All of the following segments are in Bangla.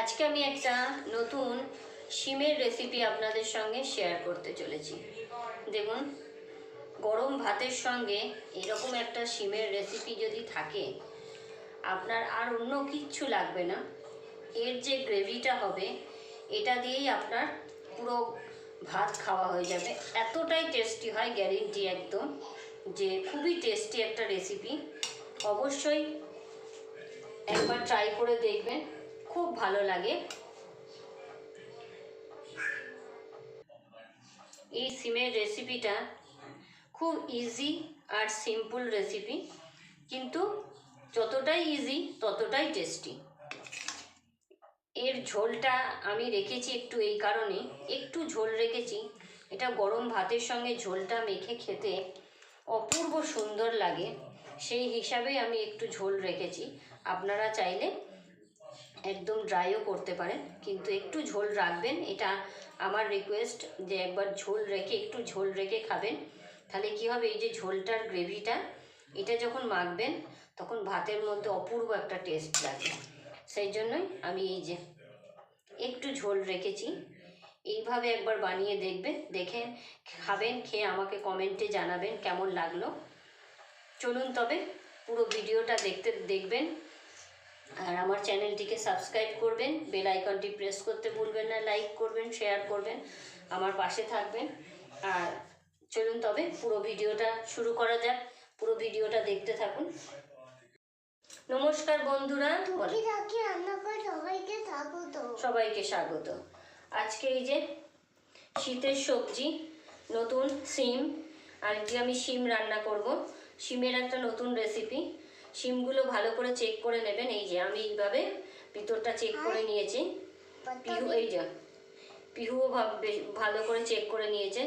আজকে আমি একটা নতুন শিমের রেসিপি আপনাদের সঙ্গে শেয়ার করতে চলেছি। দেখুন, গরম ভাতের সঙ্গে এরকম একটা শিমের রেসিপি যদি থাকে, আপনার আর অন্য কিচ্ছু লাগবে না। এর যে গ্রেভিটা হবে, এটা দিয়েই আপনার পুরো ভাত খাওয়া হয়ে যাবে। এতটাই টেস্টি হয় গ্যারেন্টি একদম, যে খুবই টেস্টি একটা রেসিপি অবশ্যই একবার ট্রাই করে দেখবেন। খুব ভালো লাগে। এই সিমের রেসিপিটা খুব ইজি আর সিম্পল রেসিপি কিন্তু যতটাই ইজি ততটাই টেস্টি এর ঝোলটা আমি রেখেছি একটু এই কারণে, একটু ঝোল রেখেছি। এটা গরম ভাতের সঙ্গে ঝোলটা মেখে খেতে অপূর্ব সুন্দর লাগে। সেই হিসাবে আমি একটু ঝোল রেখেছি। আপনারা চাইলে একদম ড্রাইও করতে পারেন, কিন্তু একটু ঝোল রাখবেন। এটা আমার রিকোয়েস্ট যে একবার ঝোল রেখে, একটু ঝোল রেখে খাবেন। তাহলে কি হবে, এই যে ঝোলটার গ্রেভিটা এটা যখন মাখবেন, তখন ভাতের মধ্যে অপূর্ব একটা টেস্ট লাগে সেই জন্যই আমি এই যে একটু ঝোল রেখেছি। এইভাবে একবার বানিয়ে দেখবেন, দেখে খাবেন, খেয়ে আমাকে কমেন্টে জানাবেন কেমন লাগল। চলুন তবে পুরো ভিডিওটা দেখতে, দেখবেন। আর আমার চ্যানেলটিকে সাবস্ক্রাইব করবেন বেল আইকনটি প্রেস করতে ভুলবেন না লাইক করবেন শেয়ার করবেন আমার পাশে থাকবেন। আর চলুন তবে পুরো ভিডিওটা শুরু করা যাক পুরো ভিডিওটা দেখতে থাকুন। নমস্কার বন্ধুরা সবাইকে স্বাগত। সবাইকে স্বাগত। আজকে এই যে শীতের সবজি নতুন সিম আর যে আমি সিম রান্না করব। সিমের একটা নতুন রেসিপি শিমগুলো ভালো করে চেক করে নেবেন। এই যে আমি এইভাবে ভিতরটা চেক করে নিয়েছি। পিহু এই যে পিহুও ভালো করে চেক করে নিয়েছে।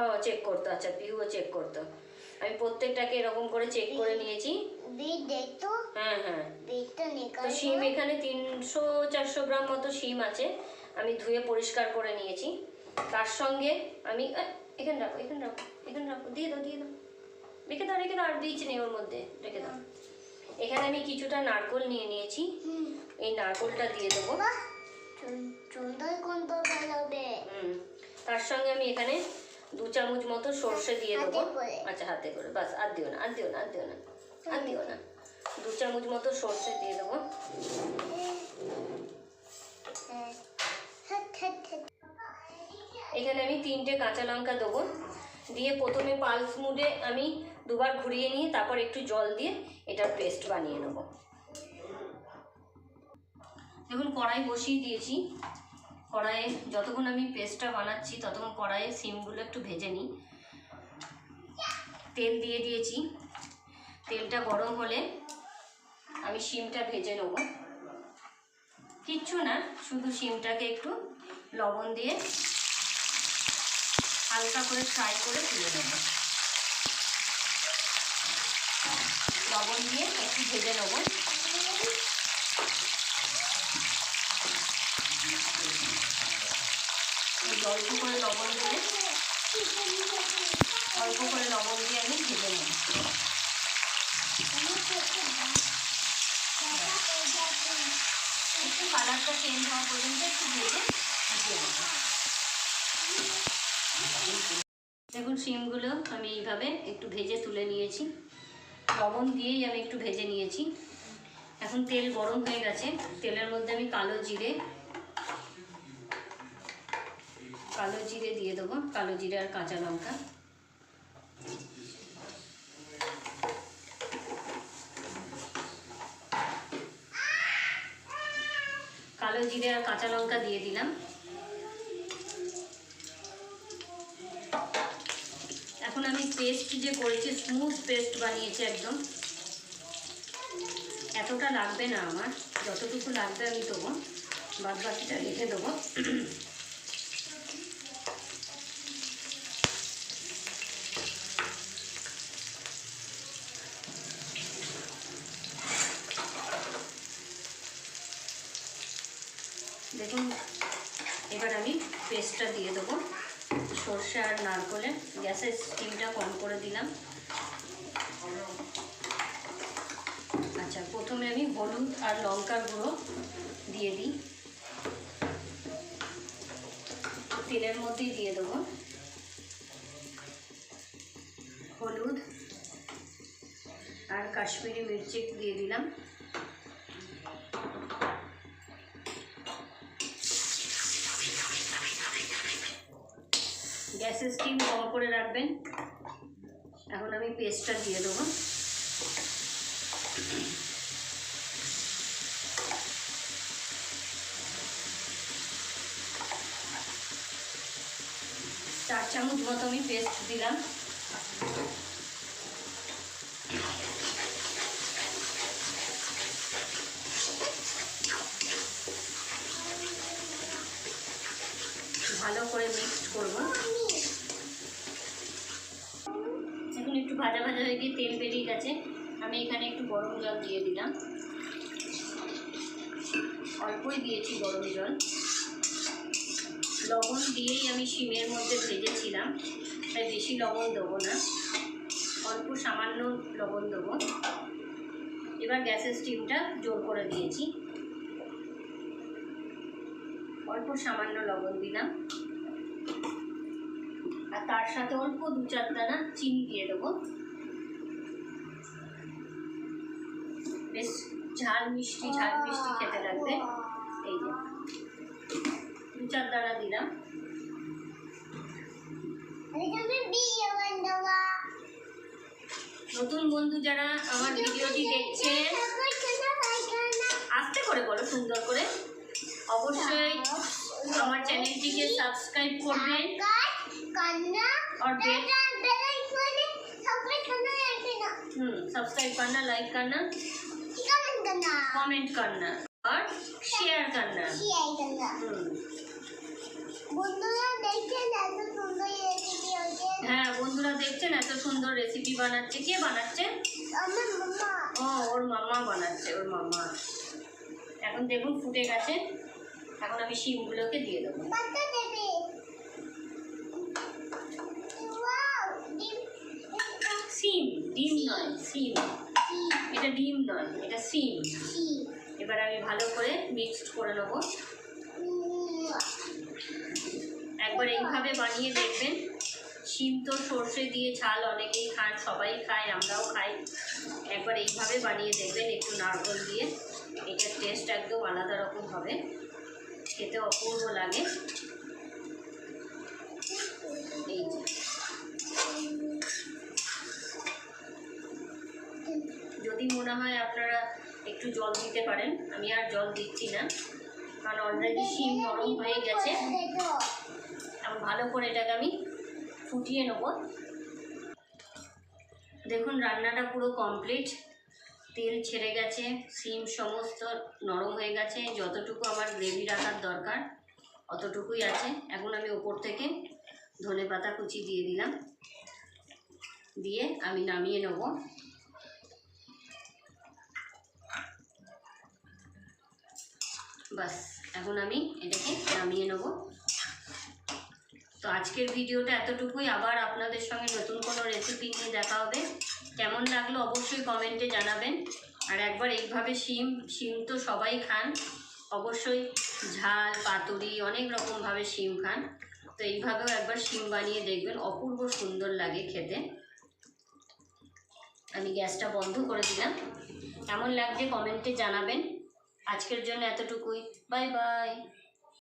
ও চেক করতো আচ্ছা পিহুও চেক করতো। আমি প্রত্যেকটাকে এরকম করে চেক করে নিয়েছি। হ্যাঁ হ্যাঁ। তো শিম এখানে তিনশো চারশো গ্রাম মতো শিম আছে। আমি ধুয়ে পরিষ্কার করে নিয়েছি। তার সঙ্গে আমি এখানে রাখো এখানে রাখো এখানে রাখো। দিয়ে দাও দিয়ে দাও। রেখে দাও রেখে দাও আর বীজ নেই ওর মধ্যে রেখে দাও। এখানে আমি কিছুটা নারকোল নিয়ে নিয়েছি। এই নারকোলটা দিয়ে দেবো। তার সঙ্গে আমি এখানে দু চামচ মতো সর্ষে দিয়ে দেবো। আচ্ছা হাতে করে বাস আর দিও না আর দিও না আর দিও না আর দিও না। দু চামচ মতো সর্ষে দিয়ে দেবো। এখানে আমি তিনটে কাঁচা লঙ্কা দেবো। দিয়ে প্রথমে পালস মুডে আমি দুবার ঘুরিয়ে নিয়ে তারপর একটু জল দিয়ে এটার পেস্ট বানিয়ে নেব। দেখুন, কড়াই বসিয়ে দিয়েছি। কড়াইয়ে যতক্ষণ আমি পেস্টটা বানাচ্ছি, ততক্ষণ কড়াইয়ে সিমগুলো একটু ভেজে নিই। তেল দিয়ে দিয়েছি। তেলটা গরম হলে আমি শিমটা ভেজে নেব। কিচ্ছু না, শুধু শিমটাকে একটু লবণ দিয়ে হালকা করে ফ্রাই করে তুলে নেব। লবণ দিয়ে একটু ভেজে নেব। অল্প করে লবণ দিয়ে, অল্প করে লবণ দিয়ে আমি ভেজে নেব। একটু কালারটা চেঞ্জ হওয়া পর্যন্ত একটু ভেজে দেখুন সিমগুলো আমি এইভাবে একটু ভেজে তুলে নিয়েছি। লবণ দিয়েই আমি একটু ভেজে নিয়েছি। এখন তেল গরম হয়ে গেছে। তেলের মধ্যে আমি কালো জিরে কালো জিরে দিয়ে দেবো। কালো জিরে আর কাঁচা লঙ্কা। কালো জিরে আর কাঁচা লঙ্কা দিয়ে দিলাম এখন আমি পেস্ট যে করেছি স্মুথ পেস্ট বানিয়েছি একদম। এতটা লাগবে না আমার, যতটুকু লাগবে আমি দেবো। বাদ বাকিটা রেখে দেবো। দেখুন, এবার আমি পেস্টটা দিয়ে দেবো। সর্ষে আর নারকলের গ্যাসের স্টিমটা কম করে দিলাম। আচ্ছা প্রথমে আমি হলুদ আর লঙ্কার গুঁড়ো দিয়ে দিই। তেলের মধ্যেই দিয়ে দেবো। হলুদ আর কাশ্মীরি মির্চি দিয়ে দিলাম। গ্যাসের স্টিম কম করে রাখবেন? এখন আমি পেস্টটা দিয়ে দেবো। চার চামচ মতো আমি পেস্ট দিলাম ভালো করে মিক্সড করব এখন একটু হয়ে তেল বেরিয়ে গেছে। আমি এখানে একটু গরম জল দিয়ে দিলাম। অল্পই দিয়েছি গরম জল। লবণ দিয়েই আমি শিমের মধ্যে ভেজেছিলাম। তাই বেশি লবণ দেবো না। অল্প সামান্য লবণ দেবো। এবার গ্যাসের স্টিমটা জোর করে দিয়েছি। অল্প সামান্য লবণ দিলাম। আর তার সাথে অল্প দু চার দানা চিনি দিয়ে দেবো। বেশ ঝাল মিষ্টি ঝাল মিষ্টি খেতে লাগবে। এই যে। দু চার দানা দিলাম। নতুন বন্ধু যারা আমার ভিডিওটি দেখছে, আস্তে করে বলো, সুন্দর করে। অবশ্যই আমার চ্যানেলটিকে সাবস্ক্রাইব করবেন। হুম, সাবস্ক্রাইব করনা, লাইক করনা। करना लाइक करना ঠিক আছে না कमेंट करना और शेयर करना কি আইডা हम्म বন্ধুরা দেখেন এত সুন্দর রেসিপি হয়েছে হ্যাঁ বন্ধুরা দেখছেন এত সুন্দর রেসিপি বানাচ্ছে কে বানাচ্ছে আমার মামা ও ওর মামা বানাচ্ছে ওর মামা এখন দেখুন ফুটে গেছে এখন আমি শিমগুলোকে দিয়ে দেবো বাচ্চা দেবে ওয়াও ডিম সিম ডিম নয় সিম এটা ডিম নয়, এটা সিম। এবার আমি ভালো করে মিক্সড করে নেব। একবার এইভাবে বানিয়ে দেখবেন। শিম তো সর্ষে দিয়ে ঝাল অনেকেই খান, সবাই খায়, আমরাও খাই। একবার এইভাবে বানিয়ে দেখবেন, একটু নারকল দিয়ে। এটার টেস্ট একদম আলাদা রকম হবে। খেতে অপূর্ব লাগে। এই যে। যদি মনে হয় আপনারা একটু জল দিতে পারেন, আমি আর জল দিচ্ছি না, কারণ অলরেডি শিম নরম হয়ে গেছে। এখন ভালো করে এটাকে আমি ফুটিয়ে নেব। দেখুন, রান্নাটা পুরো কমপ্লিট তেল ছেড়ে গেছে সিম সমস্ত নরম হয়ে গেছে, যতটুকু আমার গ্রেভি রাখার দরকার, অতটুকুই আছে। এখন আমি ওপর থেকে ধনে পাতা কুচি দিয়ে দিলাম। দিয়ে আমি নামিয়ে নেব। বাস, এখন আমি এটাকে নামিয়ে নেব। তো আজকের ভিডিওটা এতটুকুই। আবার আপনাদের সঙ্গে নতুন কোনো রেসিপি নিয়ে দেখা হবে। কেমন লাগল অবশ্যই কমেন্টে জানাবেন। আর একবার এইভাবে শিম শিম তো সবাই খান। অবশ্যই ঝাল, পাতুরি, অনেক রকমভাবে শিম খান। তো এইভাবেও একবার শিম বানিয়ে দেখবেন। অপূর্ব সুন্দর লাগে খেতে। আমি গ্যাসটা বন্ধ করে দিলাম। কেমন লাগছে কমেন্টে জানাবেন। আজকের জন্য এতটুকুই। Bye bye.